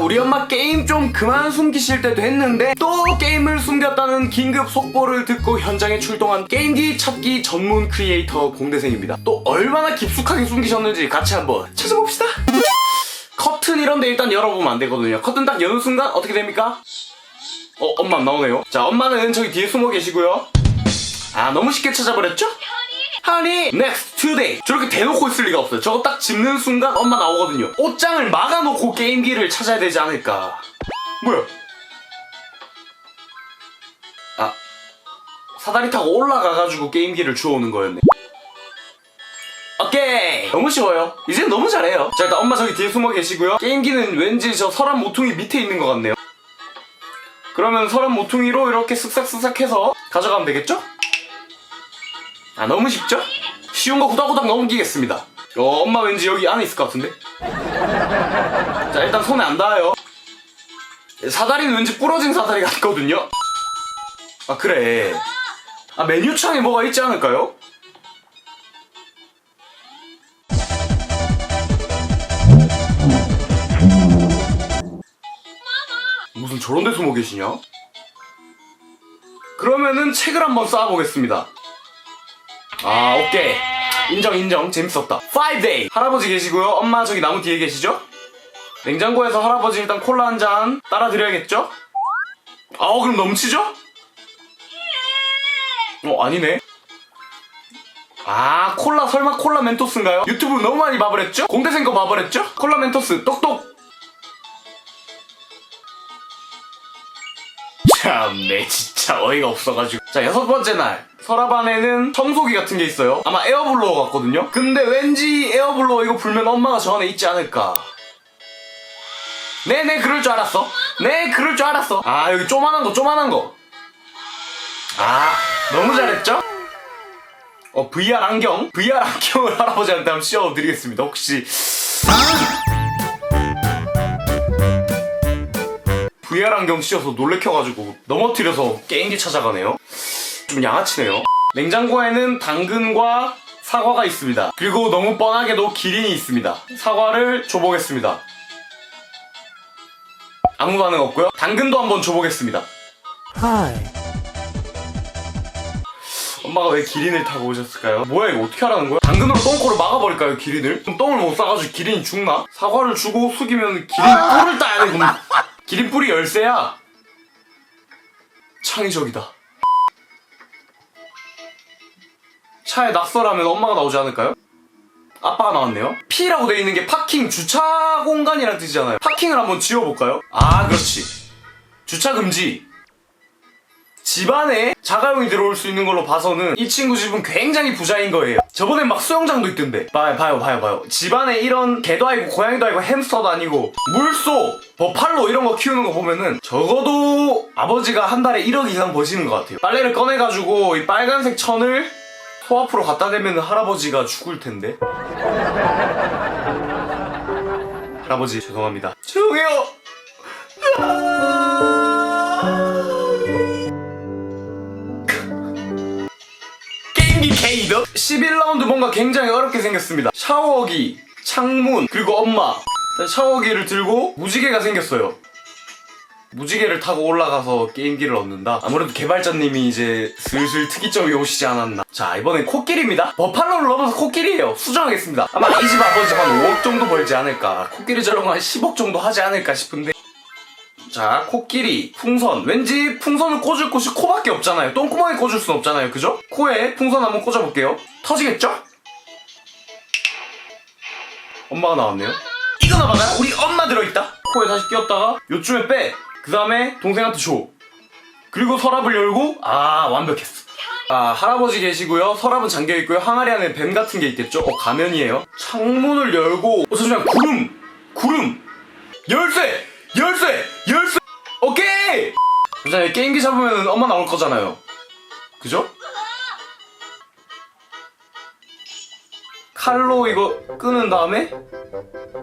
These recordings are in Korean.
우리 엄마 게임 좀 그만 숨기실 때도 했는데 또 게임을 숨겼다는 긴급 속보를 듣고 현장에 출동한 게임기 찾기 전문 크리에이터 공대생입니다. 또 얼마나 깊숙하게 숨기셨는지 같이 한번 찾아봅시다. 커튼 이런데 일단 열어보면 안 되거든요. 커튼 딱 여는 순간 어떻게 됩니까? 어, 엄마 안 나오네요. 자, 엄마는 저기 뒤에 숨어 계시고요. 아, 너무 쉽게 찾아버렸죠? 하니 next today. 저렇게 대놓고 있을 리가 없어요. 저거 딱 짚는 순간 엄마 나오거든요. 옷장을 막아놓고 게임기를 찾아야 되지 않을까. 뭐야? 아 사다리 타고 올라가가지고 게임기를 주워오는 거였네. 오케이. 너무 쉬워요. 이제 너무 잘해요. 자 일단 엄마 저기 뒤에 숨어 계시고요. 게임기는 왠지 저 서랍 모퉁이 밑에 있는 것 같네요. 그러면 서랍 모퉁이로 이렇게 쓱싹쓱싹 해서 가져가면 되겠죠? 아 너무 쉽죠? 쉬운 거 후닥후닥 넘기겠습니다 어, 엄마 왠지 여기 안에 있을 것 같은데 자 일단 손에 안 닿아요 사다리는 왠지 부러진 사다리 같거든요 아 그래 아 메뉴창에 뭐가 있지 않을까요? 무슨 저런 데 숨어 계시냐? 그러면은 책을 한번 쌓아보겠습니다 아 오케이 인정 인정 재밌었다 5day 할아버지 계시고요 엄마 저기 나무 뒤에 계시죠? 냉장고에서 할아버지 일단 콜라 한 잔 따라 드려야겠죠? 아 그럼 넘치죠? 어 아니네 아 콜라 설마 콜라 멘토스인가요? 유튜브 너무 많이 봐버렸죠? 공대생 거 봐버렸죠? 콜라 멘토스 똑똑 참네 진짜 어이가 없어가지고 자 여섯 번째 날. 서랍 안에는 청소기 같은 게 있어요. 아마 에어블로어 같거든요? 근데 왠지 에어블로어 이거 불면 엄마가 저 안에 있지 않을까? 네네 그럴 줄 알았어. 네 그럴 줄 알았어. 아 여기 조만한 거 조만한 거아 너무 잘했죠? 어 VR 안경? VR 안경을 할아버지한테 한번 씌워드리겠습니다. 혹시 VR 안경 씌워서 놀래켜가지고 넘어뜨려서 게임기 찾아가네요. 좀 양아치네요. 냉장고에는 당근과 사과가 있습니다. 그리고 너무 뻔하게도 기린이 있습니다. 사과를 줘보겠습니다. 아무 반응 없고요. 당근도 한번 줘보겠습니다. 엄마가 왜 기린을 타고 오셨을까요? 뭐야 이거 어떻게 하라는 거야? 당근으로 똥꼬를 막아버릴까요 기린을? 그럼 똥을 못 싸가지고 기린이 죽나? 사과를 주고 숙이면 기린 뿔을 따야 되구나 기린 뿔이 열쇠야. 창의적이다. 차에 낙서라면 엄마가 나오지 않을까요? 아빠가 나왔네요. P라고 돼 있는 게 파킹 주차 공간이란 뜻이잖아요. 파킹을 한번 지워볼까요? 아 그렇지. 주차 금지 집안에 자가용이 들어올 수 있는 걸로 봐서는 이 친구 집은 굉장히 부자인 거예요. 저번에 막 수영장도 있던데. 봐요, 봐요, 봐요, 봐요. 집안에 이런 개도 아니고 고양이도 아니고 햄스터도 아니고 물소, 버팔로 이런 거 키우는 거 보면은 적어도 아버지가 한 달에 1억 이상 버시는 것 같아요. 빨래를 꺼내가지고 이 빨간색 천을 소 앞으로 갖다 대면 할아버지가 죽을 텐데. 할아버지 죄송합니다. 죄송해요. 11라운드 뭔가 굉장히 어렵게 생겼습니다. 샤워기, 창문, 그리고 엄마. 샤워기를 들고 무지개가 생겼어요. 무지개를 타고 올라가서 게임기를 얻는다. 아무래도 개발자님이 이제 슬슬 특이점이 오시지 않았나. 자 이번엔 코끼리입니다. 버팔로를 넘어서 코끼리예요. 수정하겠습니다. 아마 이 집 아버지 한 5억 정도 벌지 않을까. 코끼리 저런 거 한 10억 정도 하지 않을까 싶은데 자, 코끼리, 풍선. 왠지 풍선을 꽂을 곳이 코밖에 없잖아요. 똥구멍에 꽂을 순 없잖아요. 그죠? 코에 풍선 한번 꽂아볼게요. 터지겠죠? 엄마가 나왔네요. 이거나 받아요? 우리 엄마 들어있다. 코에 다시 끼웠다가 요쯤에 빼. 그 다음에 동생한테 줘. 그리고 서랍을 열고 아 완벽했어. 아 할아버지 계시고요. 서랍은 잠겨 있고요. 항아리 안에 뱀 같은 게 있겠죠? 어 가면이에요. 창문을 열고 어 잠시만 구름 구름 열쇠 열쇠. 자 게임기 잡으면 엄마 나올 거잖아요. 그죠? 칼로 이거 끄는 다음에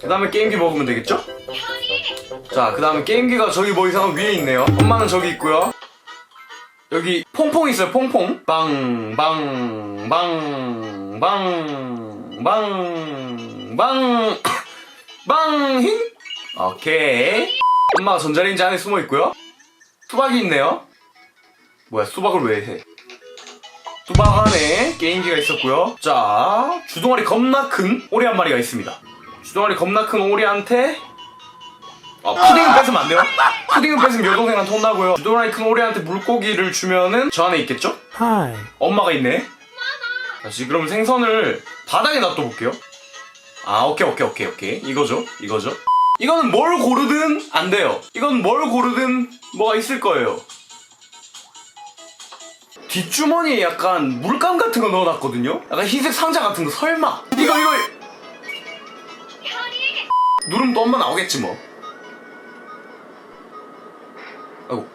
그 다음에 게임기 먹으면 되겠죠? 자, 그 다음에 게임기가 저기 뭐 이상한 위에 있네요. 엄마는 저기 있고요. 여기 퐁퐁 있어요, 퐁퐁. 빵, 빵, 빵, 빵, 빵, 빵, 빵, 힝? 오케이. 엄마가 전자레인지 안에 숨어 있고요. 수박이 있네요. 뭐야, 수박을 왜 해? 수박 안에 게임기가 있었고요. 자, 주둥아리 겁나 큰 오리 한 마리가 있습니다. 주둥아리 겁나 큰 오리한테 아, 푸딩은 뺏으면 안 돼요. 푸딩은 뺏으면 여동생한테 혼나고요. 주둥아리 큰 오리한테 물고기를 주면은 저 안에 있겠죠? Hi. 엄마가 있네. 다시 그럼 생선을 바닥에 놔둬 볼게요. 아 오케이 오케이 오케이 오케이 이거죠 이거죠. 이거는 뭘 고르든 안 돼요. 이건 뭘 고르든 뭐가 있을 거예요. 뒷주머니에 약간 물감 같은 거 넣어놨거든요. 약간 흰색 상자 같은 거 설마 이거 이거 누르면 또 엄마 나오겠지 뭐. 아이고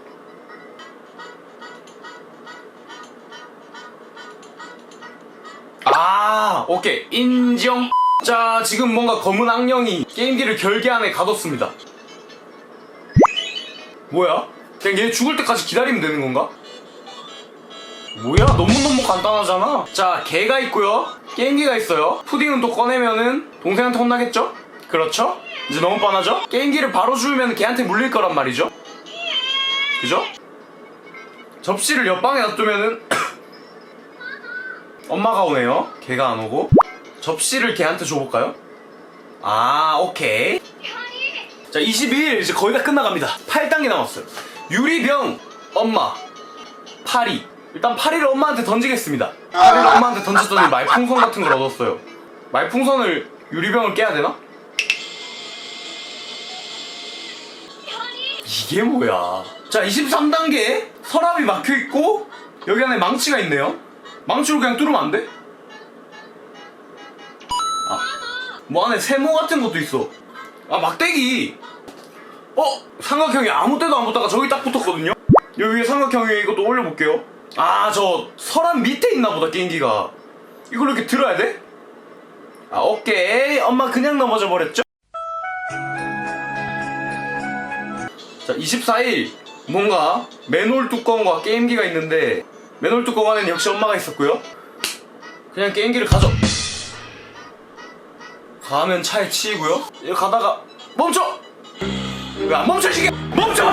아, 오케이. 인정. 자, 지금 뭔가 검은 악령이 게임기를 결계 안에 가뒀습니다. 뭐야? 그냥 얘 죽을 때까지 기다리면 되는 건가? 뭐야? 너무너무 간단하잖아. 자, 개가 있고요. 게임기가 있어요. 푸딩은 또 꺼내면은 동생한테 혼나겠죠? 그렇죠? 이제 너무 뻔하죠? 게임기를 바로 주우면 걔한테 물릴 거란 말이죠? 그죠? 접시를 옆방에 놔두면은 엄마가 오네요. 걔가 안 오고. 접시를 걔한테 줘볼까요? 아, 오케이. 자, 22일 이제 거의 다 끝나갑니다. 8단계 남았어요. 유리병, 엄마, 파리. 일단 파리를 엄마한테 던지겠습니다. 파리를 엄마한테 던졌더니 말풍선 같은 걸 얻었어요. 말풍선을 유리병을 깨야 되나? 이게 뭐야? 자, 23단계 서랍이 막혀 있고 여기 안에 망치가 있네요. 망치로 그냥 뚫으면 안 돼? 뭐 안에 세모 같은 것도 있어. 아, 막대기. 어, 삼각형이 아무 때도 안 붙다가 저기 딱 붙었거든요. 여기 위에 삼각형에 이것도 올려볼게요. 아, 저 서랍 밑에 있나 보다 게임기가. 이걸 이렇게 들어야 돼? 아, 오케이. 엄마 그냥 넘어져 버렸죠? 자, 24일 뭔가 맨홀 뚜껑과 게임기가 있는데 맨홀 뚜껑 안에는 역시 엄마가 있었고요. 그냥 게임기를 가져. 가면 차에 치이고요. 여기 가다가 멈춰. 왜 안 멈춰 시계? 멈춰.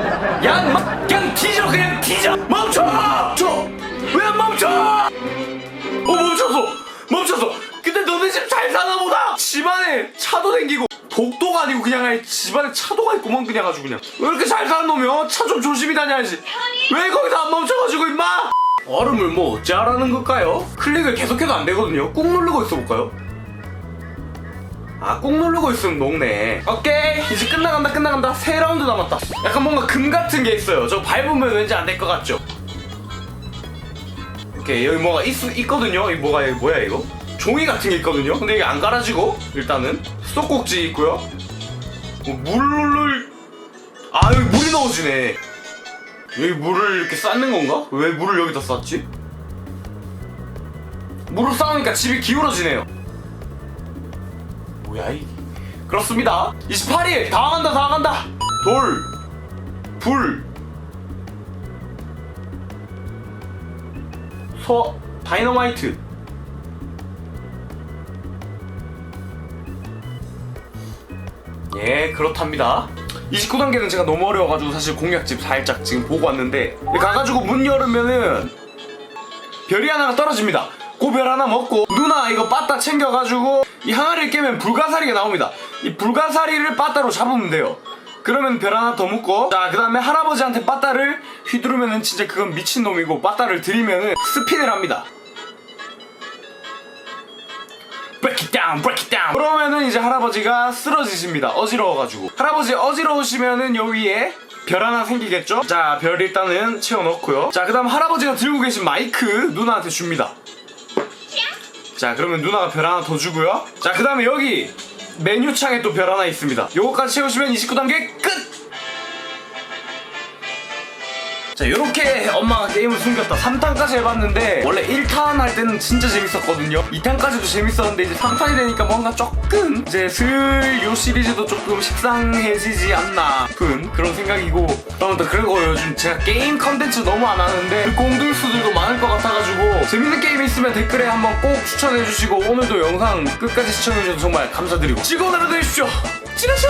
야, 마, 그냥 뒤져 그냥 뒤져. 멈춰. 멈춰. 왜 안 멈춰? 어 멈췄어. 멈췄어. 근데 너네 집 잘 사나 보다. 집안에 차도 생기고 복도가 아니고 그냥 아예 집안에 차도가 있구먼 그냥 아주 그냥 왜 이렇게 잘 사는 놈이야? 차 좀 조심히 다녀야지 왜 거기서 안 멈춰가지고 임마 얼음을 뭐 어찌 하라는 걸까요? 클릭을 계속해도 안 되거든요 꾹 누르고 있어 볼까요? 아 꾹 누르고 있으면 녹네. 오케이. 이제 끝나간다 끝나간다. 세 라운드 남았다. 약간 뭔가 금 같은 게 있어요. 저 밟으면 왠지 안 될 것 같죠? 오케이 여기 뭐가 있, 있거든요. 이 뭐가 이거 뭐야 이거? 종이 같은 게 있거든요. 근데 이게 안 갈아지고 일단은. 수도꼭지 있고요. 어, 물을 아 여기 물이 넣어지네. 여기 물을 이렇게 쌓는 건가? 왜 물을 여기다 쌓지? 물을 쌓으니까 집이 기울어지네요 뭐야 이? 그렇습니다. 28일 다 간다 다 간다. 돌 불. 소 다이너마이트. 예 그렇답니다. 29단계는 제가 너무 어려워가지고 사실 공략집 살짝 지금 보고 왔는데 가가지고 문 열으면은 별이 하나가 떨어집니다. 그 별 하나 먹고 누나 이거 빠따 챙겨가지고 이 항아리를 깨면 불가사리가 나옵니다 이 불가사리를 빠따로 잡으면 돼요 그러면 별 하나 더 묶고 자그 다음에 할아버지한테 빠따를 휘두르면은 진짜 그건 미친놈이고 빠따를 들이면은 스핀을 합니다 break it down, break it down. 그러면은 이제 할아버지가 쓰러지십니다. 어지러워가지고. 할아버지 어지러우시면은 여기에 별 하나 생기겠죠? 자, 별 일단은 채워넣고요. 자, 그 다음 할아버지가 들고 계신 마이크 누나한테 줍니다. 자, 그러면 누나가 별 하나 더 주고요. 자, 그 다음에 여기 메뉴창에 또 별 하나 있습니다. 요거까지 채우시면 29단계 끝! 자 이렇게 엄마가 게임을 숨겼다. 3탄까지 해봤는데 원래 1탄 할 때는 진짜 재밌었거든요. 2탄까지도 재밌었는데 이제 3탄이 되니까 뭔가 조금 이제 슬 요 시리즈도 조금 식상해지지 않나 싶은 그런 생각이고. 아무튼 그리고 요즘 제가 게임 컨텐츠 너무 안 하는데 공들수들도 많을 것 같아가지고 재밌는 게임 있으면 댓글에 한번 꼭 추천해주시고 오늘도 영상 끝까지 시청해주셔서 정말 감사드리고. 즐거운 하루 되십시오. 찌라쇼